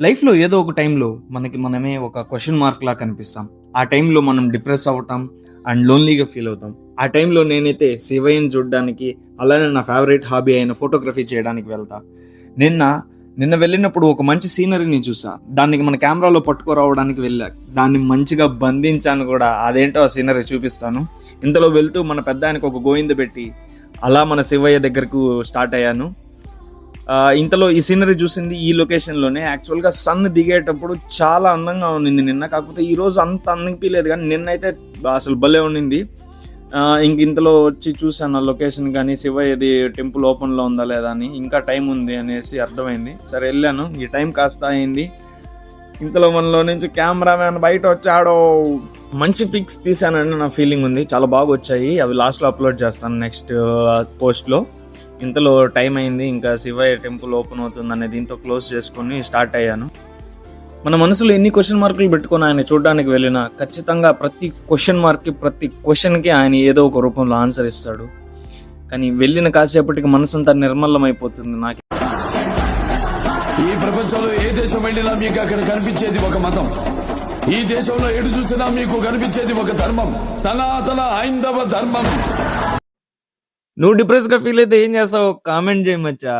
లైఫ్లో ఏదో ఒక టైంలో మనకి మనమే ఒక క్వశ్చన్ మార్క్ లా కనిపిస్తాం. ఆ టైంలో మనం డిప్రెస్ అవుతాం అండ్ లోన్లీగా ఫీల్ అవుతాం. ఆ టైంలో నేనైతే శివయ్యని చూడడానికి అలానే నా ఫేవరెట్ హాబీ అయిన ఫోటోగ్రఫీ చేయడానికి వెళ్తా. నిన్న నిన్న వెళ్ళినప్పుడు ఒక మంచి సీనరీని చూసా. దానికి మన కెమెరాలో పట్టుకురావడానికి వెళ్ళా. దాన్ని మంచిగా బంధించాను కూడా. అదేంటో ఆ సీనరీ చూపిస్తాను. ఇంతలో వెళ్తూ మన పెద్ద ఆయనకు ఒక గోవింద పెట్టి అలా మన శివయ్య దగ్గరకు స్టార్ట్ అయ్యాను. ఇంతలో ఈ సీనరీ చూసింది ఈ లొకేషన్లోనే యాక్చువల్గా సన్ దిగేటప్పుడు చాలా అందంగా ఉన్నింది నిన్న. కాకపోతే ఈ రోజు అంత అనిపించలేదు కానీ నిన్నైతే అసలు భలే ఉన్నింది ఇంక ఇంతలో వచ్చి చూసాను ఆ లొకేషన్ కానీ శివయ్యది టెంపుల్ ఓపెన్లో ఉందా లేదా అని. ఇంకా టైం ఉంది అనేసి అర్థమైంది. సరే వెళ్ళాను. ఈ టైం కాస్త అయింది. ఇంతలో మనలో నుంచి కెమెరామ్యాన్ బయట వచ్చాడో. మంచి పిక్స్ తీశానని నా ఫీలింగ్ ఉంది. చాలా బాగా వచ్చాయి. అవి లాస్ట్లో అప్లోడ్ చేస్తాను నెక్స్ట్ పోస్ట్లో ఇంతలో టైం అయింది ఇంకా శివయ్య టెంపుల్ ఓపెన్ అవుతుంది దీంతో క్లోజ్ చేసుకొని స్టార్ట్ అయ్యాను. మన మనసులో ఎన్ని క్వశ్చన్ మార్కులు పెట్టుకొని ఆయన చూడడానికి వెళ్ళినా ఖచ్చితంగా ప్రతి క్వశ్చన్ మార్క్కి ప్రతి క్వశ్చన్కి ఆయన ఏదో ఒక రూపంలో ఆన్సర్ ఇస్తాడు. కానీ వెళ్ళిన కాసేపటికి మనసంతా నిర్మలమైపోతుంది నాకు. ఈ ప్రపంచంలో ఏ దేశం వెళ్ళినా మీకు అక్కడ కనిపించేది ఒక మతం. ఈ దేశంలో ఎటు చూసినా మీకు కనిపించేది ఒక ధర్మం. సనాతన హైందవ ధర్మం. నువ్వు డిప్రెస్గా ఫీల్ అయితే ఏం చేస్తావు? కామెంట్ చేయమచ్చా